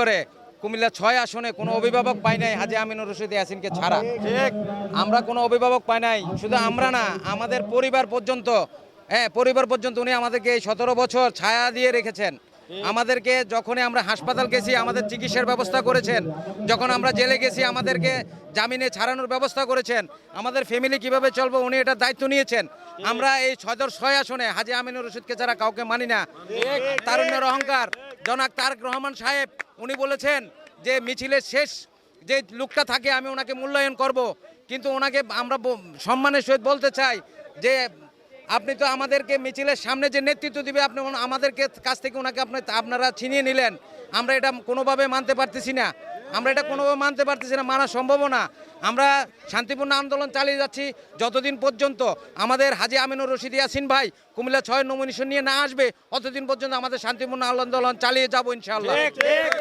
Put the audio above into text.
করে কুমিল্লা ছয় আসনে কোনো অভিভাবক পাই নাই হাজি আমিনুর রশিদ ইয়াসিনকে ছাড়া। ঠিক। আমরা কোনো অভিভাবক পাই নাই শুধু আমরা না আমাদের পরিবার পর্যন্ত হ্যাঁ পরিবার পর্যন্ত উনি আমাদেরকে এই সতেরো বছর ছায়া দিয়ে রেখেছেন। আমাদেরকে যখনই আমরা হাসপাতাল গেছি আমাদের চিকিৎসার ব্যবস্থা করেছেন। যখন আমরা জেলে গেছি আমাদেরকে জামিনে ছাড়ানোর ব্যবস্থা করেছেন। আমাদের ফ্যামিলি কীভাবে চলবে উনি এটা দায়িত্ব নিয়েছেন। আমরা এই সদর ছয় আসনে হাজি আমিনুর রশিদকে ছাড়া কাউকে মানি না। তারুণ্যের অহংকার। জনাক তারক রহমান সাহেব, উনি বলেছেন যে মিছিলের শেষ যে লুকটা থাকে, আমি ওনাকে মূল্যায়ন করব। কিন্তু ওনাকে আমরা সম্মানের সহিত বলতে চাই যে আপনি তো আমাদেরকে মিছিলের সামনে যে নেতৃত্ব দিবে, আপনি আমাদেরকে কাছ থেকে ওনাকে আপনি, আপনারা ছিনিয়ে নিলেন। আমরা এটা কোনোভাবে মানতে পারতেছি না। আমরা এটা কোনোভাবে মানতে পারতেছি না, মানা সম্ভব না। আমরা শান্তিপূর্ণ আন্দোলন চালিয়ে যাচ্ছি যতদিন পর্যন্ত আমাদের হাজি আমিনুর রশিদ ইয়াসিন ভাই কুমিল্লা ছয় নমিনেশন নিয়ে না আসবে, অতদিন পর্যন্ত আমাদের শান্তিপূর্ণ আন্দোলন চালিয়ে যাব ইনশাআল্লাহ।